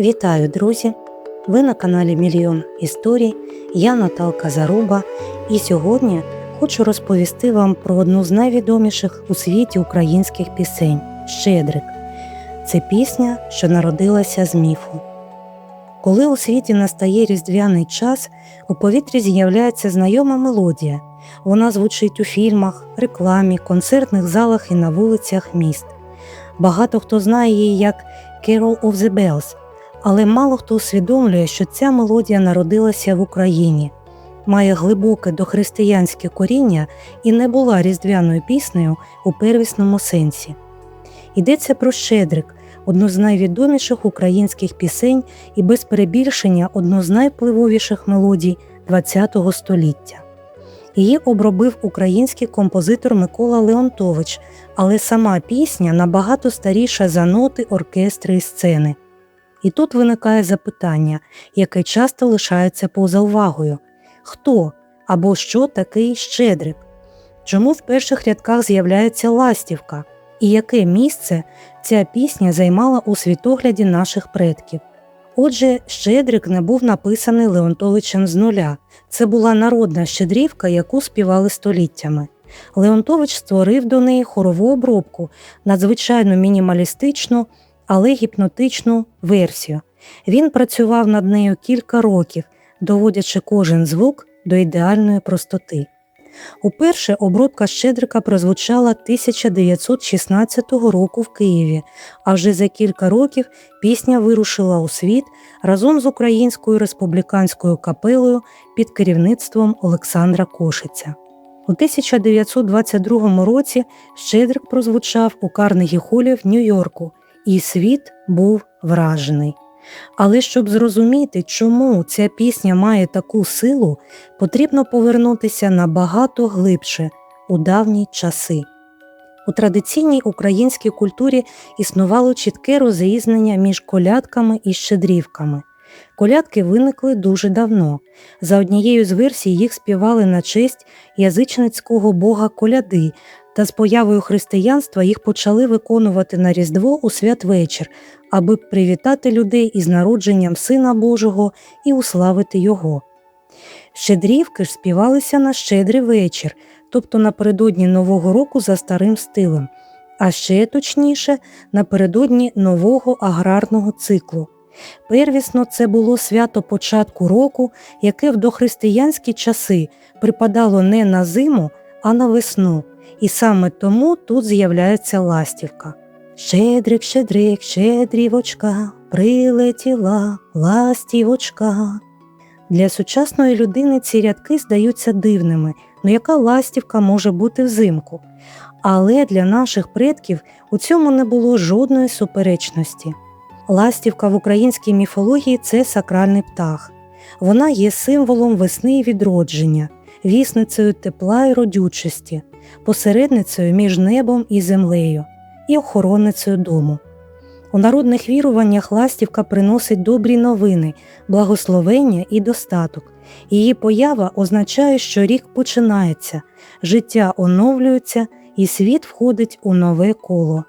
Вітаю, друзі! Ви на каналі Мільйон Історій. Я Наталка Заруба, і сьогодні хочу розповісти вам про одну з найвідоміших у світі українських пісень Щедрик. Це пісня, що народилася з міфу. Коли у світі настає різдвяний час, у повітрі з'являється знайома мелодія. Вона звучить у фільмах, рекламі, концертних залах і на вулицях міст. Багато хто знає її як Carol of the Bells, але мало хто усвідомлює, що ця мелодія народилася в Україні, має глибоке дохристиянське коріння і не була різдвяною піснею у первісному сенсі. Йдеться про Щедрик, одну з найвідоміших українських пісень і без перебільшення одну з найвпливовіших мелодій ХХ століття. Її обробив український композитор Микола Леонтович, але сама пісня набагато старіша за ноти оркестри і сцени. І тут виникає запитання, яке часто лишається поза увагою хто або що такий Щедрик? Чому в перших рядках з'являється ластівка, і яке місце ця пісня займала у світогляді наших предків? Отже, Щедрик не був написаний Леонтовичем з нуля. Це була народна щедрівка, яку співали століттями. Леонтович створив до неї хорову обробку, надзвичайно мінімалістичну, але гіпнотичну версію. Він працював над нею кілька років, доводячи кожен звук до ідеальної простоти. Уперше обробка Щедрика прозвучала 1916 року в Києві, а вже за кілька років пісня вирушила у світ разом з Українською республіканською капелою під керівництвом Олександра Кошиця. У 1922 році Щедрик прозвучав у Карнегі Холі в Нью-Йорку, і світ був вражений. Але щоб зрозуміти, чому ця пісня має таку силу, потрібно повернутися набагато глибше у давні часи. У традиційній українській культурі існувало чітке розрізнення між колядками і щедрівками. Колядки виникли дуже давно. За однією з версій їх співали на честь язичницького бога коляди, та з появою християнства їх почали виконувати на Різдво у святвечір, аби привітати людей із народженням Сина Божого і уславити Його. Щедрівки ж співалися на щедрий вечір, тобто напередодні Нового року за старим стилем, а ще точніше напередодні нового аграрного циклу. Первісно це було свято початку року, яке в дохристиянські часи припадало не на зиму, а на весну, і саме тому тут з'являється ластівка. Щедрик, щедрик, щедрівочка, прилетіла ластівочка. Для сучасної людини ці рядки здаються дивними, ну яка ластівка може бути взимку. Але для наших предків у цьому не було жодної суперечності. Ластівка в українській міфології це сакральний птах. Вона є символом весни і відродження, вісницею тепла і родючості, посередницею між небом і землею і охоронницею дому. У народних віруваннях ластівка приносить добрі новини, благословення і достаток. Її поява означає, що рік починається, життя оновлюється і світ входить у нове коло.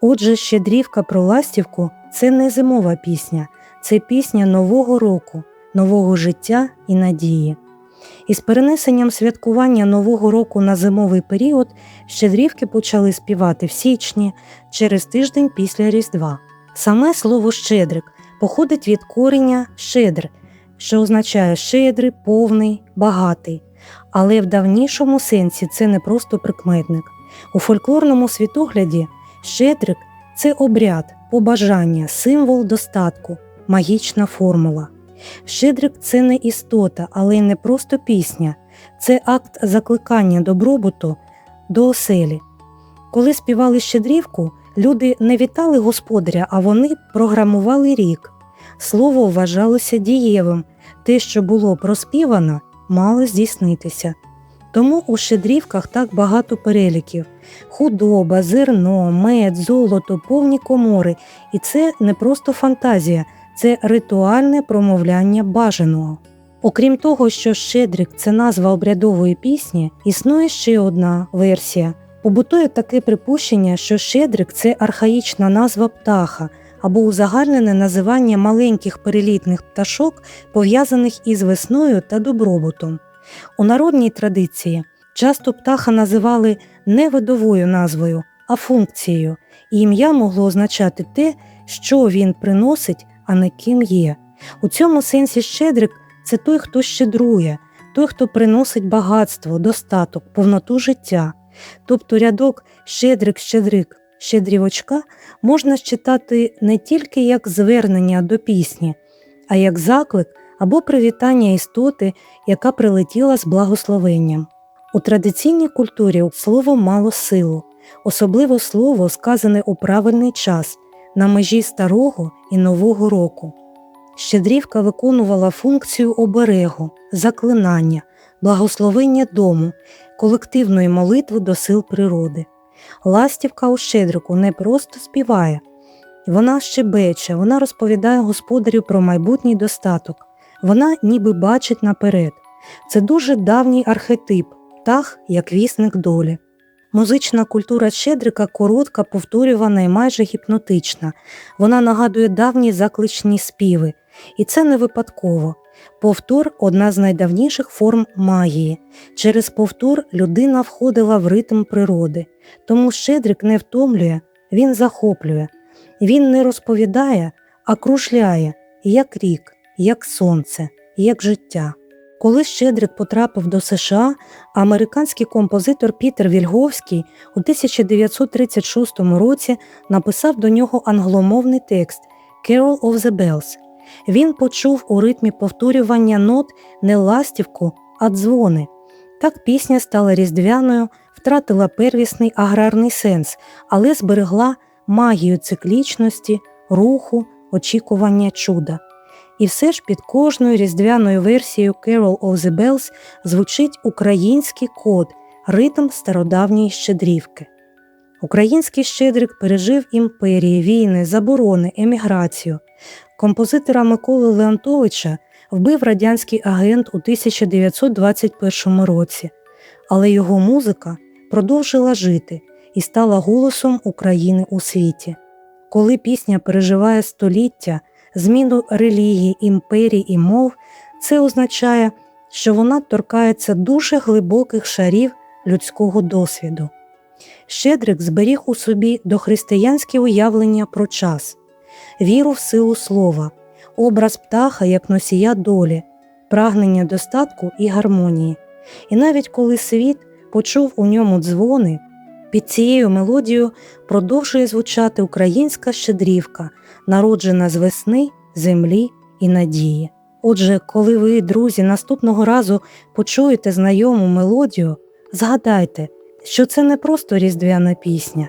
Отже, щедрівка про ластівку це не зимова пісня, це пісня нового року, нового життя і надії. Із перенесенням святкування Нового року на зимовий період щедрівки почали співати в січні через тиждень після Різдва. Саме слово щедрик походить від корення щедр, що означає щедрий, повний, багатий. Але в давнішому сенсі це не просто прикметник. У фольклорному світогляді щедрик це обряд, побажання, символ достатку, магічна формула. Щедрик це не істота, але й не просто пісня, це акт закликання добробуту до оселі. Коли співали щедрівку, люди не вітали господаря, а вони програмували рік. Слово вважалося дієвим, те, що було проспівано, мало здійснитися. Тому у щедрівках так багато переліків худоба, зерно, мед, золото, повні комори, і це не просто фантазія це ритуальне промовляння бажаного. Окрім того, що Щедрик це назва обрядової пісні, існує ще одна версія. Побутує таке припущення, що Щедрик це архаїчна назва птаха, або узагальнене називання маленьких перелітних пташок, пов'язаних із весною та добробутом. У народній традиції часто птаха називали не видовою назвою, а функцією, і ім'я могло означати те, що він приносить, а не ким є. У цьому сенсі щедрик це той, хто щедрує, той, хто приносить багатство, достаток, повноту життя. Тобто рядок щедрик, щедрик, щедрівочка можна читати не тільки як звернення до пісні, а як заклик або привітання істоти, яка прилетіла з благословенням. У традиційній культурі слово мало силу, особливо слово, сказане у правильний час, на межі старого і нового року. Щедрівка виконувала функцію оберегу, заклинання, благословення дому, колективної молитви до сил природи. Ластівка у щедрику не просто співає, вона щебече, вона розповідає господарю про майбутній достаток, вона ніби бачить наперед. Це дуже давній архетип, птах як вісник долі. Музична культура щедрика коротка, повторювана і майже гіпнотична. Вона нагадує давні закличні співи, і це не випадково. Повтор одна з найдавніших форм магії. Через повтор людина входила в ритм природи. Тому щедрик не втомлює, він захоплює. Він не розповідає, а кружляє, як рік, як сонце, як життя. Коли Щедрик потрапив до США, американський композитор Пітер Вільговський у 1936 році написав до нього англомовний текст Carol of the Bells. Він почув у ритмі повторювання нот не ластівку, а дзвони. Так пісня стала різдвяною, втратила первісний аграрний сенс, але зберегла магію циклічності, руху, очікування чуда. І все ж під кожною різдвяною версією Carol of the Bells звучить український код, ритм стародавньої щедрівки. Український щедрик пережив імперії, війни, заборони, еміграцію. Композитора Миколи Леонтовича вбив радянський агент у 1921 році, але його музика продовжила жити і стала голосом України у світі. Коли пісня переживає століття, зміну релігії, імперій і мов, це означає, що вона торкається дуже глибоких шарів людського досвіду. Щедрик зберіг у собі дохристиянське уявлення про час, віру в силу слова, образ птаха як носія долі, прагнення достатку і гармонії. І навіть коли світ почув у ньому дзвони, під цією мелодією продовжує звучати українська щедрівка, народжена з весни, землі і надії. Отже, коли ви, друзі, наступного разу почуєте знайому мелодію, згадайте, що це не просто різдвяна пісня,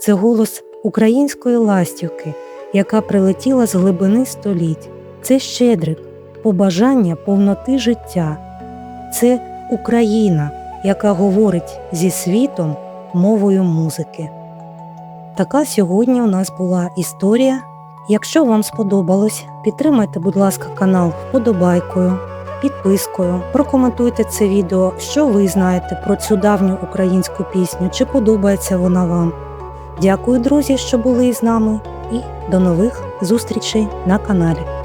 це голос української ластівки, яка прилетіла з глибини століть. Це щедрик, побажання повноти життя. Це Україна, яка говорить зі світом мовою музики. Така сьогодні у нас була історія. Якщо вам сподобалось, підтримайте, будь ласка, канал вподобайкою, підпискою, прокоментуйте це відео, що ви знаєте про цю давню українську пісню, чи подобається вона вам. Дякую, друзі, що були із нами, і до нових зустрічей на каналі.